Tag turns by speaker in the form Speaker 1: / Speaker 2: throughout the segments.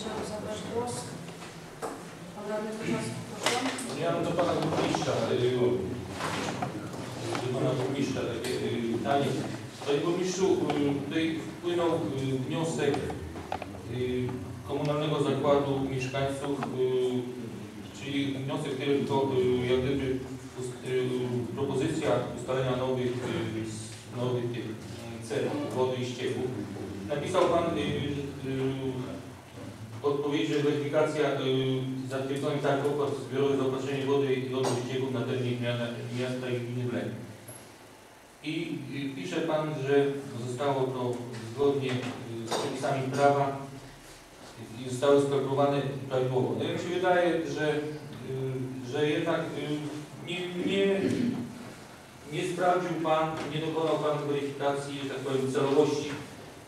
Speaker 1: chciał zabrać głos. Pan radny Kowalski, proszę.
Speaker 2: Ja mam do pana burmistrza, y, do pana burmistrza takie y, pytanie. Panie burmistrzu, y, tutaj wpłynął wniosek komunalnego zakładu mieszkańców, czyli wniosek tylko y, jak gdyby propozycja ustalenia nowych, nowych celów wody i ścieków. Napisał pan odpowiedź, że weryfikacja y, zatwierdzony tak opłat zbiorowy za opatrzenie wody i lodu ścieków na terenie miasta, miasta i gminy Wlek. I y, pisze Pan, że zostało to zgodnie y, z przepisami prawa i zostały skalkulowane prawidłowo. No, jak się wydaje, że, y, że jednak nie, nie, nie sprawdził Pan, nie dokonał Pan weryfikacji, że tak powiem, celowości,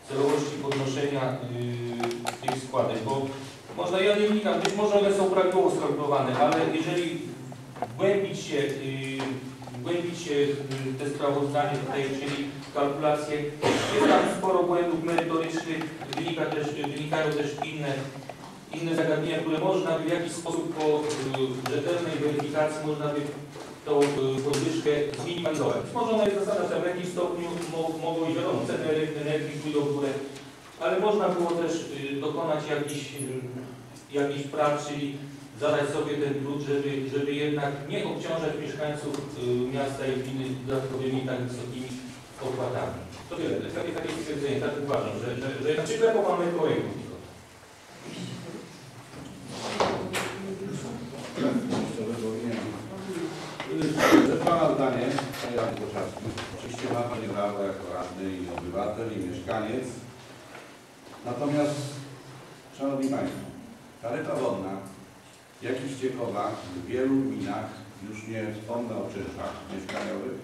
Speaker 2: celowości podnoszenia y, tych składek, bo można, ja nie wnikam, być może one są prawidłowo skalkulowane, ale jeżeli wgłębić się, y, wgłębić się w te sprawozdanie tutaj, czyli kalkulacje, jest tam sporo błędów merytorycznych, wynika też, wynikają też inne, inne zagadnienia, które można by w jakiś sposób po y, rzetelnej weryfikacji można by tą podwyżkę zminimalizować. Być Może ona jest zasadna, w jakimś stopniu mo- mogą i wiadomo, ceny energii pójdą w górę, ale można było też y, dokonać jakichś y, jakichś prac, czyli zadać sobie ten trud, żeby, żeby jednak nie obciążać mieszkańców miasta i gminy dodatkowymi tak wysokimi opłatami. To tyle, takie, takie stwierdzenie, tak uważam, że, że, że przyklepał mamy projektu.
Speaker 3: Że Pana zdanie, Panie Radny Boczarski, oczywiście ma Pani prawo jako radny i obywatel i mieszkaniec. Natomiast, Szanowni Państwo, taryfa wodna, jak i ściekowa w wielu gminach, już nie wspomnę o czynszach mieszkaniowych,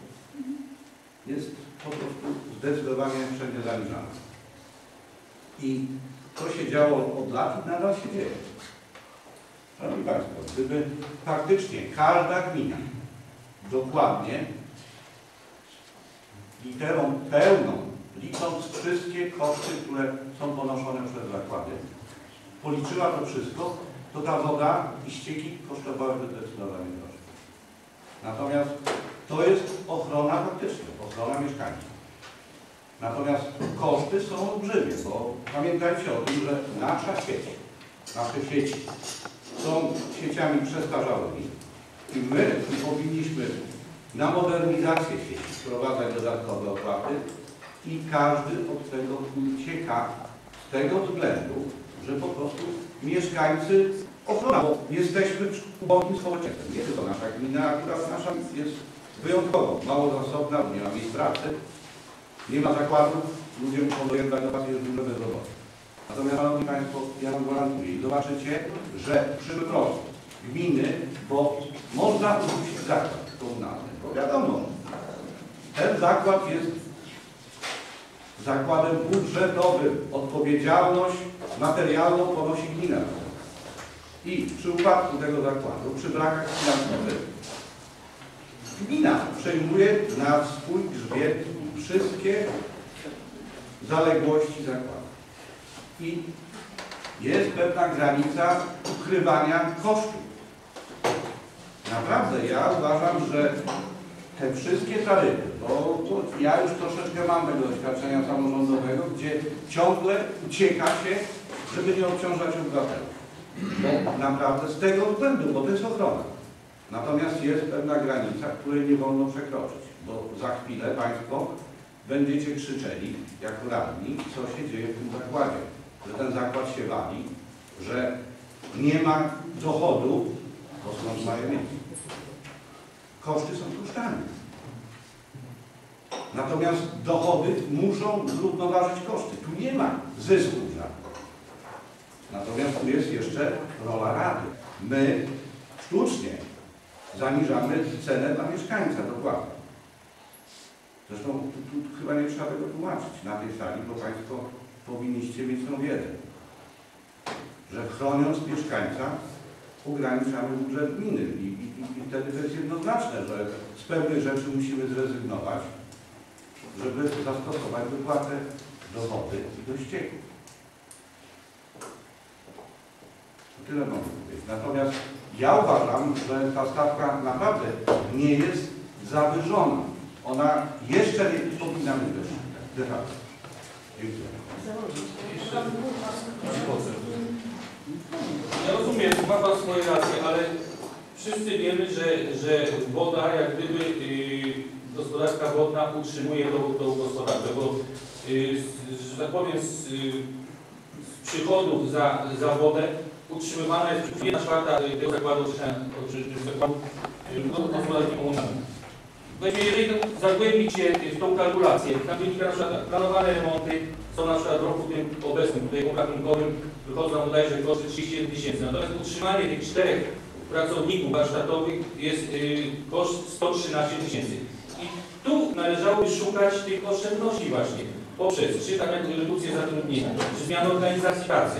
Speaker 3: jest po prostu zdecydowanie wszędzie zaniżana. I to się działo od lat i nadal się dzieje. Szanowni Państwo, gdyby faktycznie każda gmina dokładnie literą pełną, licząc wszystkie koszty, które są ponoszone przez zakłady, policzyła to wszystko, to ta woda i ścieki kosztowałyby zdecydowanie drożej. Natomiast to jest ochrona faktycznie, ochrona mieszkańców. Natomiast koszty są olbrzymie, bo pamiętajcie o tym, że nasza sieć, nasze sieci są sieciami przestarzałymi i my powinniśmy na modernizację sieci wprowadzać dodatkowe opłaty i każdy od tego ucieka z tego względu, że po prostu mieszkańcy ochrona, bo jesteśmy ubogim społeczeństwem. Nie tylko nasza gmina, akurat nasza jest wyjątkowo mało zasobna, nie ma miejsc pracy, nie ma zakładów, dojechać do pracy, jest duże bezrobocie. Natomiast, Szanowni Państwo, ja Wam gwarantuję i zobaczycie, że przyszły prostu gminy, bo można użyć zakład komunalny, bo wiadomo, ten zakład jest zakładem budżetowym. Odpowiedzialność materialną ponosi gmina. I w przypadku tego zakładu, przy brakach finansowych, gmina przejmuje na swój grzbiet wszystkie zaległości zakładu. I jest pewna granica ukrywania kosztów. Naprawdę, ja uważam, że te wszystkie taryfy, bo, bo ja już troszeczkę mam tego doświadczenia samorządowego, gdzie ciągle ucieka się, żeby nie obciążać obywateli. Naprawdę z tego względu, bo to jest ochrona. Natomiast jest pewna granica, której nie wolno przekroczyć, bo za chwilę Państwo będziecie krzyczeli, jako radni, co się dzieje w tym zakładzie. Że ten zakład się wali, że nie ma dochodu, bo skąd mają mieć. Koszty są kosztami. Natomiast dochody muszą zrównoważyć koszty. Tu nie ma zysków żadnych. Natomiast tu jest jeszcze rola Rady. My sztucznie zaniżamy cenę dla mieszkańca dokładnie. Zresztą tu, tu chyba nie trzeba tego tłumaczyć na tej sali, bo Państwo powinniście mieć tą wiedzę, że chroniąc mieszkańca ograniczamy budżet gminy i, i, i wtedy to jest jednoznaczne, że z pewnych rzeczy musimy zrezygnować, żeby zastosować wypłatę do wody i do ścieków. Tyle mogę powiedzieć. Natomiast ja uważam, że ta stawka naprawdę nie jest zawyżona. Ona jeszcze nie powinna być wyższa. Dziękuję.
Speaker 2: Ja rozumiem, ma Pan swoje racje, ale wszyscy wiemy, że, że woda, jak gdyby yy, gospodarka wodna utrzymuje tą, tą gospodarkę, bo yy, że tak powiem z, yy, z przychodów za, za wodę utrzymywana jest jedna czwarta yy, tego zakładu, zakładu yy, no, gospodarki komunalnej. Jeżeli zagłębić się w tą kalkulację, na planowane remonty są na przykład w roku tym obecnym, tutaj obrachunkowym, wychodzą nam bodajże koszty 31 tysięcy. Natomiast utrzymanie tych czterech pracowników warsztatowych jest y, koszt 113 tysięcy. I tu należałoby szukać tych oszczędności właśnie poprzez czy tak jak redukcję zatrudnienia, czy zmianę organizacji pracy.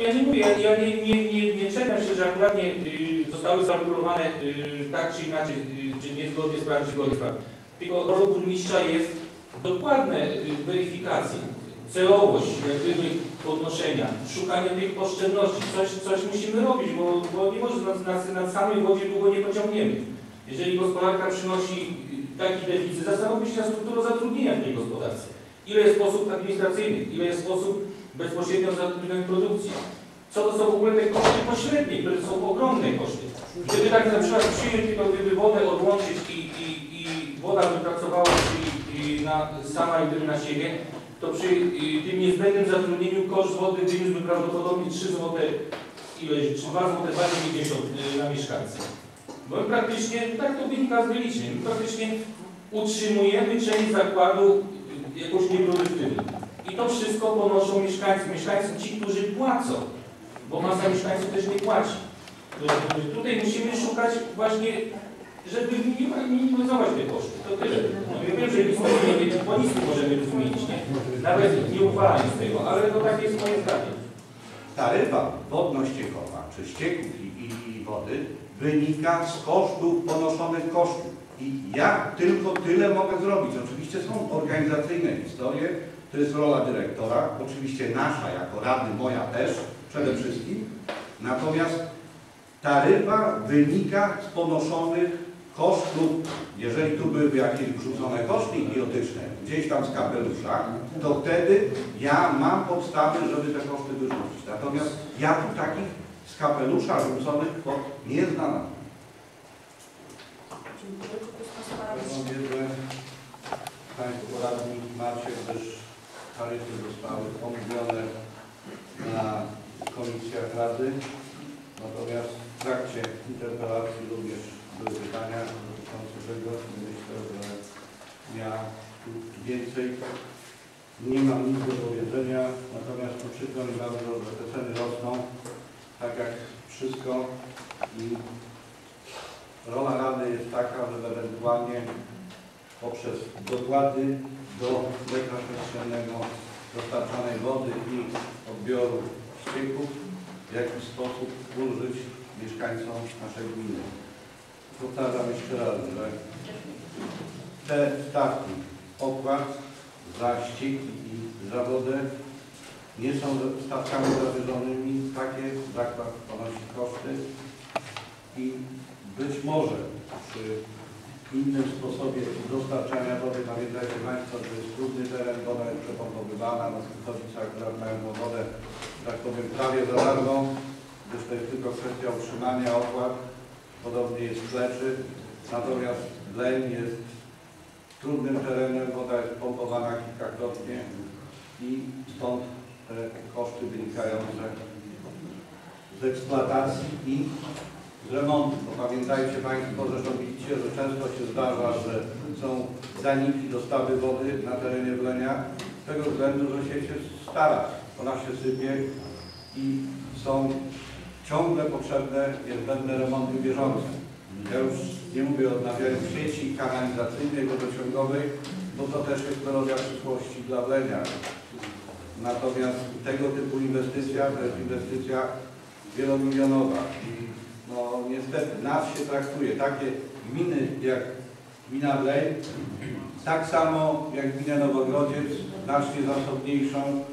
Speaker 2: Ja nie mówię, ja, nie, nie, nie, nie się, że akurat nie y, zostały zakalkulowane y, tak czy inaczej, y, czy niezgodnie z prawem, czy zgodnie z prawem. Tylko rolą burmistrza jest dokładne y, weryfikacje, celowość jak gdyby podnoszenia, szukanie tych oszczędności. Coś, coś musimy robić, bo, bo nie może na, na, na samej wodzie długo nie pociągniemy. Jeżeli gospodarka przynosi y, taki deficyt, zastanowić się nad strukturą zatrudnienia w tej gospodarce. Ile jest osób administracyjnych, ile jest osób bezpośrednio zatrudnionych produkcji. Co to są w ogóle te koszty pośrednie, które są ogromne koszty. Gdyby tak na przykład przyjąć tylko gdyby wodę odłączyć i, i, i woda by pracowała i, i na, sama jak gdyby na siebie, to przy tym niezbędnym zatrudnieniu koszt wody wyniósłby prawdopodobnie 3 zł, ileś, czy 2 zł 2,90 y, na mieszkańca. Bo my praktycznie, tak to wynika z wyliczeń, my praktycznie utrzymujemy część zakładu jakąś nieproduktywną. To wszystko ponoszą mieszkańcy, mieszkańcy ci, którzy płacą, bo masa mieszkańców też nie płaci. Y, Tutaj musimy szukać właśnie, żeby minim- minimalizować te koszty. To tyle. No, ja wiem, że nie wiem, bo nic możemy zmienić, nie? Nawet nie uchwalając tego, ale to takie jest moje zdanie.
Speaker 3: Taryfa wodno-ściekowa, czy ścieków i, i wody, wynika z kosztów, ponoszonych kosztów. I ja tylko tyle mogę zrobić. Oczywiście są organizacyjne historie, to jest rola dyrektora, oczywiście nasza jako rady, moja też przede wszystkim. Natomiast taryfa wynika z ponoszonych kosztów, jeżeli tu byłyby jakieś wrzucone koszty idiotyczne, gdzieś tam z kapelusza, to wtedy ja mam podstawy, żeby te koszty wyrzucić. Natomiast ja tu takich z kapelusza rzuconych kwot nie znalazłem.
Speaker 1: Dziękuję.
Speaker 3: Taryfy zostały omówione na komisjach Rady. Natomiast w trakcie interpelacji również były pytania dotyczące tego. Myślę, że ja więcej nie mam nic do powiedzenia. Natomiast to przykro mi bardzo, że te ceny rosną, tak jak wszystko. I rola Rady jest taka, że ewentualnie poprzez dopłaty do metra przestrzennego dostarczanej wody i odbioru ścieków w jakiś sposób ulżyć mieszkańcom naszej gminy. Powtarzam jeszcze raz, że te stawki opłat za ścieki i za wodę nie są stawkami zawyżonymi. Takie zakład ponosi koszty i być może przy innym sposobie dostarczania wody, pamiętajcie Państwo, że jest trudny teren, woda jest przepompowywana, na Skytowicach akurat mają wodę, tak powiem, prawie za darmo, gdyż to jest tylko kwestia utrzymania opłat, podobnie jest w Pleczy, natomiast Leń jest trudnym terenem, woda jest pompowana kilkakrotnie i stąd te koszty wynikające z eksploatacji i z remontu. Bo pamiętajcie Państwo, zresztą widzicie, że często się zdarza, że są zaniki dostawy wody na terenie Wlenia z tego względu, że się się stara. Ona się sypie i są ciągle potrzebne niezbędne remonty bieżące. Ja już nie mówię o odnawianiu sieci kanalizacyjnej, wodociągowej, bo to też jest melodia przyszłości dla Wlenia. Natomiast tego typu inwestycja to jest inwestycja wielomilionowa i no niestety nas się traktuje, takie gminy jak gmina Wlej, tak samo jak gmina Nowogrodziec, znacznie zasobniejszą,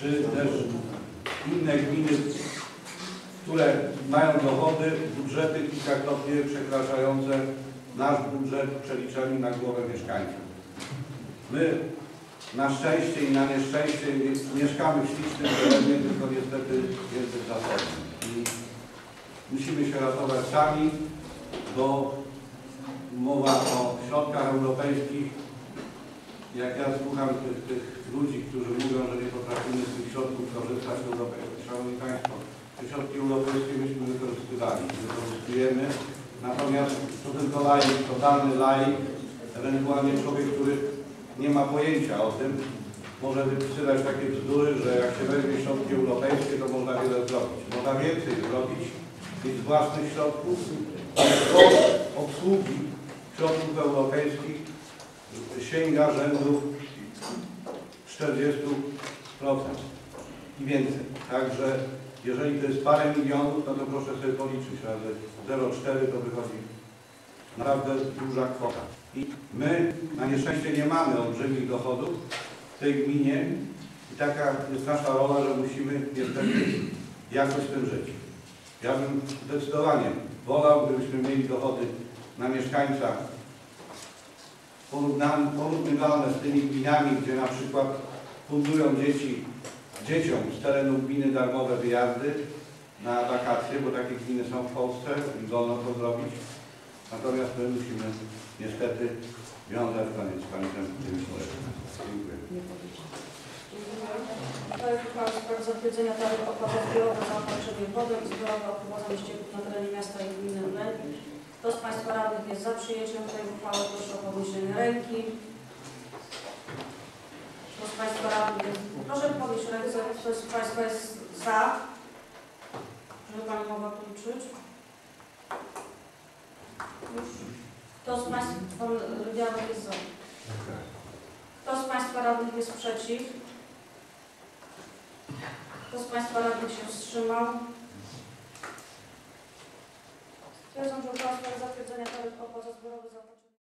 Speaker 3: czy też inne gminy które mają dochody, budżety kilkakrotnie przekraczające nasz budżet w przeliczeniu na głowę mieszkańca. My na szczęście i na nieszczęście mieszkamy w ślicznym terenie, tylko niestety jest zasobny. I musimy się ratować sami, bo mowa o środkach europejskich. Jak ja słucham tych, tych ludzi, którzy mówią, że nie potrafimy z tych środków korzystać europejskich, Szanowni Państwo, te środki europejskie myśmy wykorzystywali, wykorzystujemy. Natomiast to tylko laik, totalny laik, ewentualnie człowiek, który nie ma pojęcia o tym, może wypisywać takie bzdury, że jak się weźmie środki europejskie, to można wiele zrobić. Można więcej zrobić niż z własnych środków, koszt obsługi środków europejskich sięga rzędu 40% i więcej. Także jeżeli to jest parę milionów, no to proszę sobie policzyć, razy 0,4 to wychodzi naprawdę duża kwota. I my na nieszczęście nie mamy olbrzymich dochodów w tej gminie i taka jest nasza rola, że musimy niestety jakoś z tym żyć. Ja bym zdecydowanie wolał, gdybyśmy mieli dochody na mieszkańca porównywalne z tymi gminami, gdzie na przykład fundują dzieci, dzieciom z terenu gminy darmowe wyjazdy na wakacje, bo takie gminy są w Polsce i wolno to zrobić. Natomiast my musimy niestety wiązać koniec z końcem tymi. Dziękuję.
Speaker 1: Projekt uchwały w sprawie zatwierdzenia taryf opłat zbiorowych za opatrzenie wody i zbiorowe opłat ścieków na terenie miasta i gminy. Kto z Państwa radnych jest za przyjęciem tej uchwały, proszę o podniesienie ręki. Kto z Państwa radnych jest... Proszę podnieść rękę, kto z Państwa jest za? Żeby Pani mogła policzyć. Kto z Państwa radnych jest za? Kto z Państwa radnych jest przeciw? Kto z Państwa radnych się wstrzymał? Stwierdzam, że uchwała w sprawie zatwierdzenia taryf opłat za zbiorowy za